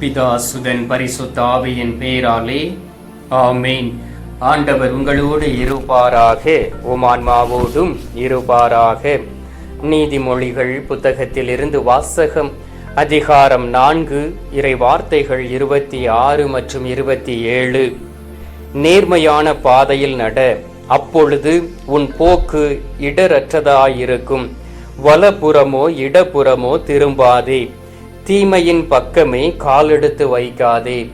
பிதா சுதன் பரிசுத்த ஆவியின் பேராலே. ஆமேன். ஆண்டவர் உங்களோடு இருப்பாராக உமான்மாவோடும் இருப்பாராக. நீதிமொழிகள் புத்தகத்திலிருந்து வாசகம் அதிகாரம் நான்கு இறை வார்த்தைகள் இருபத்தி ஆறு மற்றும் இருபத்தி ஏழு. நேர்மையான பாதையில் நட அப்பொழுது உன் போக்கு இடரற்றதாயிருக்கும். வலப்புறமோ இடப்புறமோ திரும்பாதே. தீமையின் பக்கமே காலெடுத்து வைக்காதே.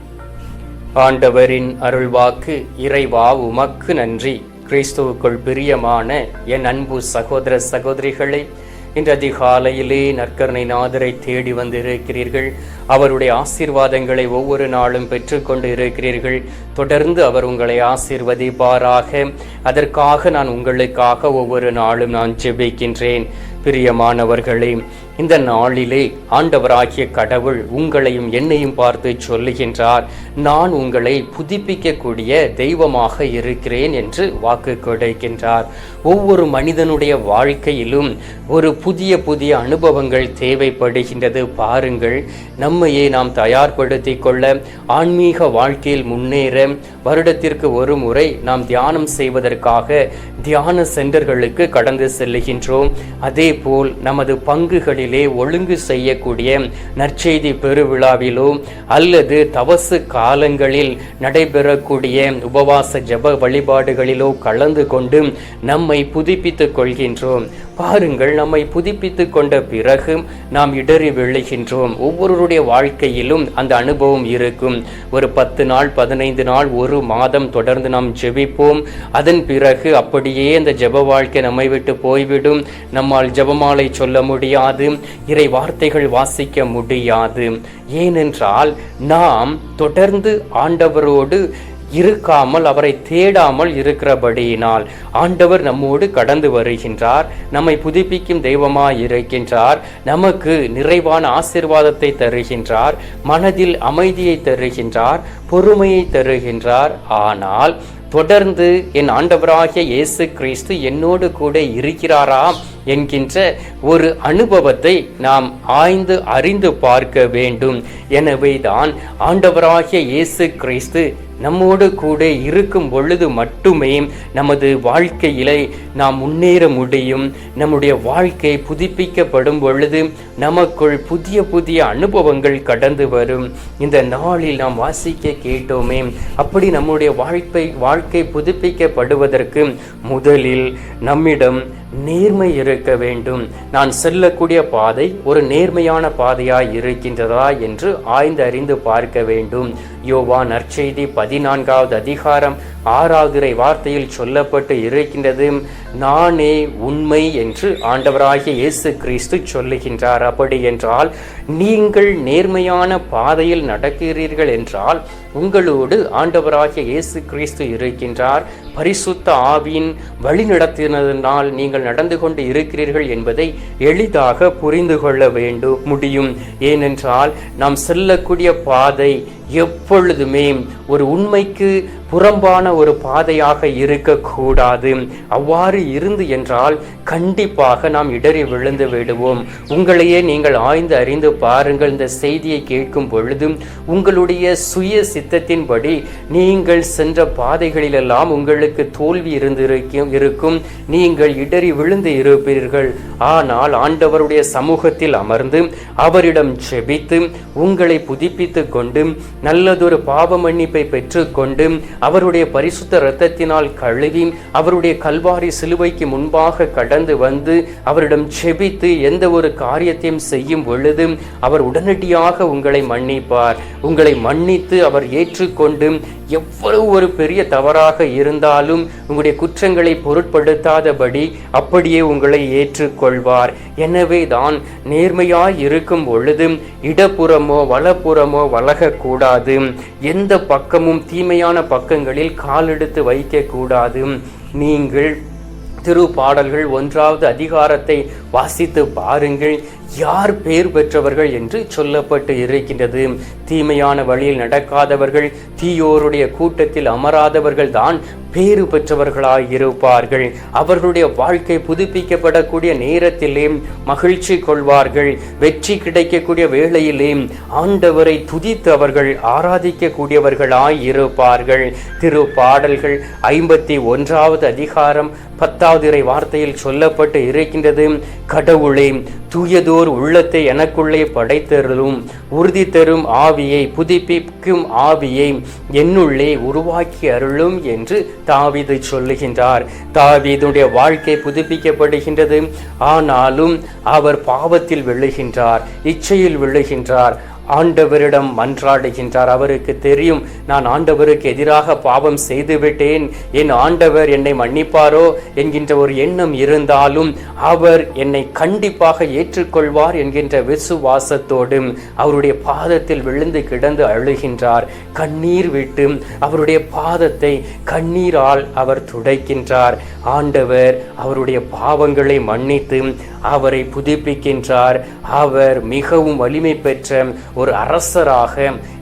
ஆண்டவரின் அருள்வாக்கு இறைவா உமக்கு நன்றி. கிறிஸ்துவுக்குள் பிரியமான என் அன்பு சகோதர சகோதரிகளே இன்று அதிகாலையிலே நற்கருணை நாதரை தேடி வந்திருக்கிறீர்கள். அவருடைய ஆசீர்வாதங்களை ஒவ்வொரு நாளும் பெற்றுக்கொண்டு இருக்கிறீர்கள். தொடர்ந்து அவர் உங்களை ஆசீர்வதிப்பாராக. அதற்காக நான் உங்களுக்காக ஒவ்வொரு நாளும் நான் ஜெபிக்கின்றேன். பிரியமானவர்களே இந்த நாளிலே ஆண்டவராகிய கடவுள் உங்களையும் என்னையும் பார்த்து சொல்லுகின்றார் நான் உங்களை புதுப்பிக்கக்கூடிய தெய்வமாக இருக்கிறேன் என்று வாக்கு கொடுக்கின்றார். ஒவ்வொரு மனிதனுடைய வாழ்க்கையிலும் ஒரு புதிய புதிய அனுபவங்கள் தேவைப்படுகின்றது. பாருங்கள் நம்மையே நாம் தயார்படுத்திக் கொள்ள ஆன்மீக வாழ்க்கையில் முன்னேற வருடத்திற்கு ஒரு முறை நாம் தியானம் செய்வதற்காக தியான சென்டர்களுக்கு கடந்து செல்லுகின்றோம். அதே போல் நமது பங்குகளில் ஒழுங்கு செய்யக்கூடிய நற்செய்தி பெருவிழாவிலோ அல்லது தவசு காலங்களில் நடைபெறக்கூடிய உபவாச ஜப வழிபாடுகளிலோ கலந்து கொண்டு நம்மை புதுப்பித்துக் கொள்கின்றோம். பாருங்கள் நம்மை புதுப்பித்து கொண்ட பிறகு நாம் இடறி விழுகின்றோம். ஒவ்வொருவருடைய வாழ்க்கையிலும் அந்த அனுபவம் இருக்கும். ஒரு பத்து நாள் பதினைந்து நாள் ஒரு மாதம் தொடர்ந்து நாம் ஜெபிப்போம். அதன் பிறகு அப்படியே அந்த ஜெப வாழ்க்கை நம்மை விட்டு போய்விடும். நம்மால் ஜெபமாலை சொல்ல முடியாது. இறை வார்த்தைகள் வாசிக்க முடியாது. ஏனென்றால் நாம் தொடர்ந்து ஆண்டவரோடு இருக்காமல் அவரை தேடாமல் இருக்கிறபடியினால் ஆண்டவர் நம்மோடு கடந்து வருகின்றார் நம்மை புதுப்பிக்கும் தெய்வமாய் இருக்கின்றார் நமக்கு நிறைவான ஆசிர்வாதத்தை தருகின்றார் மனதில் அமைதியை தருகின்றார் பொறுமையை தருகின்றார். ஆனால் தொடர்ந்து என் ஆண்டவராகிய இயேசு கிறிஸ்து என்னோடு கூட இருக்கிறாரா? என்கின்ற ஒரு அனுபவத்தை நாம் ஆய்ந்து அறிந்து பார்க்க வேண்டும். எனவே தான் ஆண்டவராகிய இயேசு கிறிஸ்து நம்மோடு கூட இருக்கும் பொழுது மட்டுமே நமது வாழ்க்கையிலே நாம் முன்னேற முடியும். நம்முடைய வாழ்க்கை புதுப்பிக்கப்படும் பொழுது நமக்குள் புதிய புதிய அனுபவங்கள் கடந்து வரும். இந்த நாளில் நாம் வாசிக்க கேட்டோமே அப்படி நம்முடைய வாழ்க்கை வாழ்க்கை புதுப்பிக்கப்படுவதற்கு முதலில் நம்மிடம் நேர்மை இருக்க வேண்டும். நான் செல்லக்கூடிய பாதை ஒரு நேர்மையான பாதையாய் இருக்கின்றதா என்று ஆய்ந்து அறிந்து பார்க்க வேண்டும். யோவா நற்செய்தி பதினான்காவது அதிகாரம் ஆறாவது வார்த்தையில் சொல்லப்பட்டு இருக்கின்றது நானே உண்மை என்று ஆண்டவராகிய இயேசு கிறிஸ்து சொல்லுகின்றார். அப்படி என்றால் நீங்கள் நேர்மையான பாதையில் நடக்கிறீர்கள் என்றால் உங்களோடு ஆண்டவராகிய இயேசு கிறிஸ்து இருக்கின்றார். பரிசுத்த ஆவியின் வழிநடத்தினதனால் நீங்கள் நடந்து கொண்டு இருக்கிறீர்கள் என்பதை எளிதாக புரிந்து கொள்ள வேண்டும் முடியும். ஏனென்றால் நாம் செல்லக்கூடிய பாதை எப்பொழுதுமே ஒரு உண்மைக்கு புறம்பான ஒரு பாதையாக இருக்கக்கூடாது. அவ்வாறு இருந்து என்றால் கண்டிப்பாக நாம் இடறி விழுந்து விடுவோம். உங்களையே நீங்கள் ஆய்ந்து அறிந்து பாருங்கள். இந்த செய்தியை கேட்கும் பொழுதும் உங்களுடைய சுய சித்தத்தின்படி நீங்கள் சென்ற பாதைகளிலெல்லாம் உங்களுக்கு தோல்வி இருந்திருக்கும் இருக்கும். நீங்கள் இடறி விழுந்து இருப்பீர்கள். ஆனால் ஆண்டவருடைய சமூகத்தில் அமர்ந்து அவரிடம் செபித்து உங்களை புதுப்பித்து கொண்டு நல்லதொரு பாவ மன்னிப்பை பெற்றுக்கொண்டு அவருடைய பரிசுத்த இரத்தத்தினால் கழுவி அவருடைய கல்வாரி சிலுவைக்கு முன்பாக கடந்து வந்து அவரிடம் செபித்து எந்த ஒரு காரியத்தையும் செய்யும் பொழுது அவர் உடனடியாக உங்களை மன்னிப்பார். உங்களை மன்னித்து அவர் ஏற்றுக்கொண்டு எவ்வளவு ஒரு பெரிய தவறாக இருந்தாலும் உங்களுடைய குற்றங்களை பொருட்படுத்தாதபடி அப்படியே உங்களை ஏற்றுக்கொள்வார். எனவே தான் நேர்மையாய் இருக்கும் பொழுது இடப்புறமோ வலப்புறமோ வளகக்கூடாது எந்த பக்கமும் தீமையான பக்கங்களில் காலெடுத்து வைக்கக்கூடாது. நீங்கள் திரு பாடல்கள் ஒன்றாவது அதிகாரத்தை வாசித்து பாருங்கள். யார் பேர் பெற்றவர்கள் என்று சொல்லப்பட்டு இருக்கின்றது. தீமையான வழியில் நடக்காதவர்கள் தீயோருடைய கூட்டத்தில் அமராதவர்கள் தான் பேறு பெற்றவர்களாய் இருப்பார்கள். அவர்களுடைய வாழ்க்கை புதுப்பிக்கப்படக்கூடிய நேரத்திலே மகிழ்ச்சி கொள்வார்கள். வெற்றி கிடைக்கக்கூடிய வேளையிலே ஆண்டவரை துதித்து அவர்கள் ஆராதிக்கக்கூடியவர்களாய் இருப்பார்கள். திரு பாடல்கள் ஐம்பத்தி ஒன்றாவது அதிகாரம் பத்தாவது இறை வார்த்தையில் சொல்லப்பட்டு இருக்கின்றது. கடவுளே தூயதோர் உள்ளத்தை எனக்குள்ளே படைத்தருளும். உறுதி தரும் ஆவியை புதுப்பிக்கும் ஆவியை என்னுள்ளே உருவாக்கி அருளும் என்று தாவிது சொல்லுகின்றார். தாவீதுடைய வாழ்க்கை புதுப்பிக்கப்படுகின்றது. ஆனாலும் அவர் பாவத்தில் விழுகின்றார் இச்சையில் விழுகின்றார் ஆண்டவரிடம் மன்றாடுகின்றார் அவருக்கு தெரியும் நான் ஆண்டவருக்கு எதிராக பாவம் செய்துவிட்டேன். என் ஆண்டவர் என்னை மன்னிப்பாரோ? என்கின்ற ஒரு எண்ணம் இருந்தாலும் அவர் என்னை கண்டிப்பாக ஏற்றுக்கொள்வார் என்கின்ற விசுவாசத்தோடு அவருடைய பாதத்தில் விழுந்து கிடந்து அழுகின்றார். கண்ணீர் விட்டு அவருடைய பாதத்தை கண்ணீரால் அவர் துடைக்கின்றார். ஆண்டவர் அவருடைய பாவங்களை மன்னித்து அவரை புதுப்பிக்கின்றார். அவர் மிகவும் வலிமை பெற்ற ஒரு அரசராக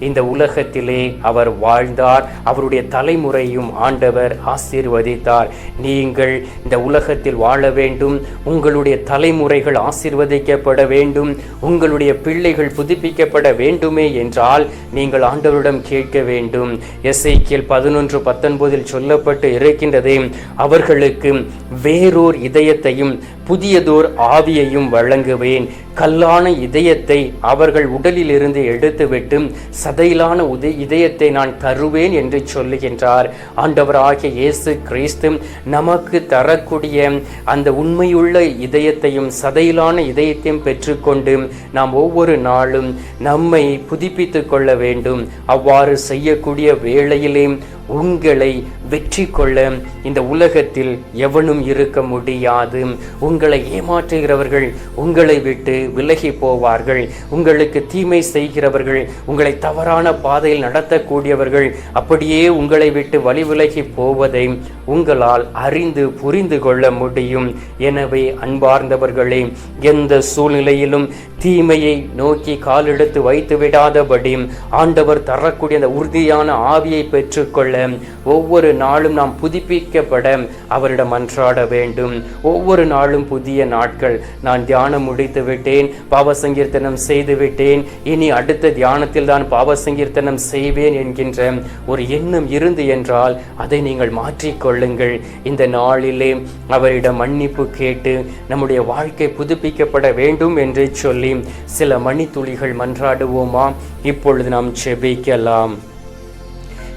இந்த உலகத்திலே அவர் வாழ்ந்தார். அவருடைய தலைமுறையும் ஆண்டவர் ஆசீர்வதித்தார். நீங்கள் இந்த உலகத்தில் வாழ வேண்டும். உங்களுடைய தலைமுறைகள் ஆசீர்வதிக்கப்பட வேண்டும். உங்களுடைய பிள்ளைகள் புதுப்பிக்கப்பட வேண்டுமே என்றால் நீங்கள் ஆண்டவரிடம் கேட்க வேண்டும். எஸ்ஐக்கியல் பதினொன்று பத்தொன்பதில் சொல்லப்பட்டு இருக்கின்றதே அவர்களுக்கு வேறோர் இதயத்தையும் புதியதோர் ஆவியையும் வழங்குவேன். கல்லான இதயத்தை அவர்கள் உடலிலிருந்து எடுத்துவிட்டு சதையிலான உத இதயத்தை நான் தருவேன் என்று சொல்லுகின்றார். ஆண்டவராகிய இயேசு கிறிஸ்து நமக்கு தரக்கூடிய அந்த உண்மையுள்ள இதயத்தையும் சதையிலான இதயத்தையும் பெற்றுக்கொண்டு நாம் ஒவ்வொரு நாளும் நம்மை புதுப்பித்து கொள்ள வேண்டும். அவ்வாறு செய்யக்கூடிய வேளையிலே உங்களை வெற்றி கொள்ள இந்த உலகத்தில் எவனும் இருக்க முடியாது. உங்களை ஏமாற்றுகிறவர்கள் உங்களை விட்டு விலகி போவார்கள். உங்களுக்கு தீமை செய்கிறவர்கள் உங்களை தவறான பாதையில் நடத்தக்கூடியவர்கள் அப்படியே உங்களை விட்டு வழி விலகி போவதை உங்களால் அறிந்து புரிந்து கொள்ள முடியும். எனவே அன்பார்ந்தவர்களே எந்த சூழ்நிலையிலும் தீமையை நோக்கி காலெடுத்து வைத்து விடாதபடி ஆண்டவர் தரக்கூடிய அந்த உறுதியான ஆவியை பெற்றுக்கொள்ள ஒவ்வொரு நாளும் நாம் புதுப்பிக்கப்பட அவரிடம் அன்றாட வேண்டும். ஒவ்வொரு நாளும் புதிய நாட்கள். நான் தியானம் முடித்து விட்டேன். பாவ சங்கீர்த்தனம் செய்து விட்டேன். இனி அடுத்த தியானத்தில் தான் பாவ சங்கீர்த்தனம் செய்வேன் என்கின்ற ஒரு எண்ணம் இருந்து என்றால் அதை நீங்கள் மாற்றிக்கொள்ளுங்கள் இந்த நாளிலே அவரிடம் மன்னிப்பு கேட்டு நம்முடைய வாழ்க்கை புதுப்பிக்கப்பட வேண்டும் என்று சொல்லி சில மணித்துளிகள் மன்றாடுவோமா? இப்பொழுது நாம் செபிக்கலாம்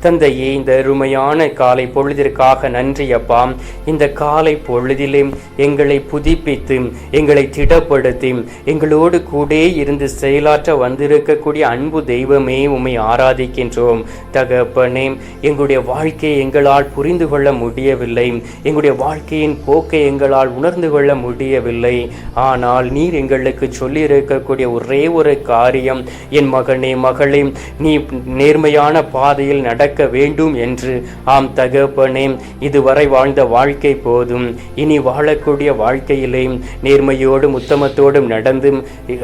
தந்தையே இந்த அருமையான காலை பொழுதிற்காக நன்றி அப்பா. இந்த காலை பொழுதிலே எங்களை புதுப்பித்து எங்களை திடப்படுத்தி எங்களோடு கூட இருந்து செயலாற்ற வந்திருக்கக்கூடிய அன்பு தெய்வமே உம்மை ஆராதிக்கின்றோம். தகப்பனே எங்களுடைய வாழ்க்கையை எங்களால் புரிந்து கொள்ள முடியவில்லை. எங்களுடைய வாழ்க்கையின் போக்கை எங்களால் உணர்ந்து கொள்ள முடியவில்லை. ஆனால் நீர் எங்களுக்கு சொல்லியிருக்கக்கூடிய ஒரே ஒரு காரியம் என் மகனே மகளே நீ நேர்மையான பாதையில் நட நடக்க வேண்டும் என்று ஆம் தகப்பனே இதுவரை வாழ்ந்த வாழ்க்கை போதும். இனி வாழக்கூடிய வாழ்க்கையிலே நேர்மையோடும் உத்தமத்தோடும் நடந்து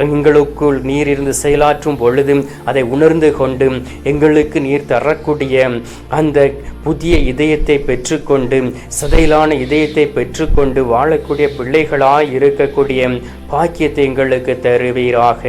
எங்களுக்குள் நீர் இருந்து செயலாற்றும் பொழுதும் அதை உணர்ந்து கொண்டு எங்களுக்கு நீர் தரக்கூடிய அந்த புதிய இதயத்தை பெற்றுக்கொண்டு சதையிலான இதயத்தை பெற்றுக்கொண்டு வாழக்கூடிய பிள்ளைகளாய் இருக்கக்கூடிய பாக்கியத்தை எங்களுக்கு தருவீராக.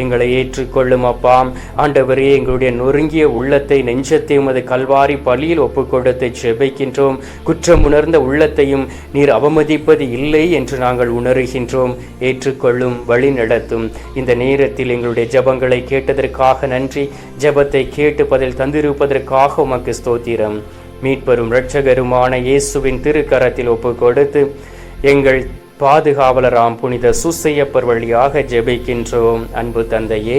எங்களை ஏற்றுக்கொள்ளும் அப்பா ஆண்டவரே எங்களுடைய நொறுங்கிய உள்ளத்தை நெஞ்சத்தை உமது கல்வாரி பலியில் ஒப்புக்கொடுத்து செபிக்கின்றோம். குற்றம் உணர்ந்த உள்ளத்தையும் நீர் அவமதிப்பது இல்லை என்று நாங்கள் உணர்கின்றோம். ஏற்றுக்கொள்ளும் வழி நடத்தும். இந்த நேரத்தில் எங்களுடைய ஜபங்களை கேட்டதற்காக நன்றி. ஜபத்தை கேட்டு பதில் தந்திருப்பதற்காக உமக்கு ஸ்தோத்திரம். மீட்பெரும் இரட்சகருமான இயேசுவின் திருக்கரத்தில் ஒப்பு கொடுத்து எங்கள் பாதுகாவலராம் புனித சுசையப்பர் வழியாக ஜெபிக்கின்றோம். அன்பு தந்தையே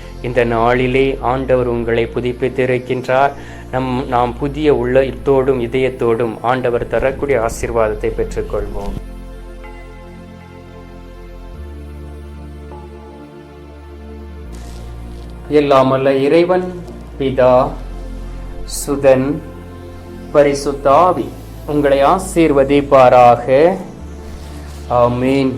இந்த நாளிலே ஆண்டவர் உங்களை புதுப்பித்திருக்கின்றார். நம் நாம் புதிய உள்ளத்தோடும் இதயத்தோடும் ஆண்டவர் தரக்கூடிய ஆசீர்வாதத்தை பெற்றுக்கொள்வோம். எல்லாமல்ல இறைவன் பிதா சுதன் பரிசுத்தாவி உங்களை ஆசீர்வதிப்பாராக. ஆமீன்.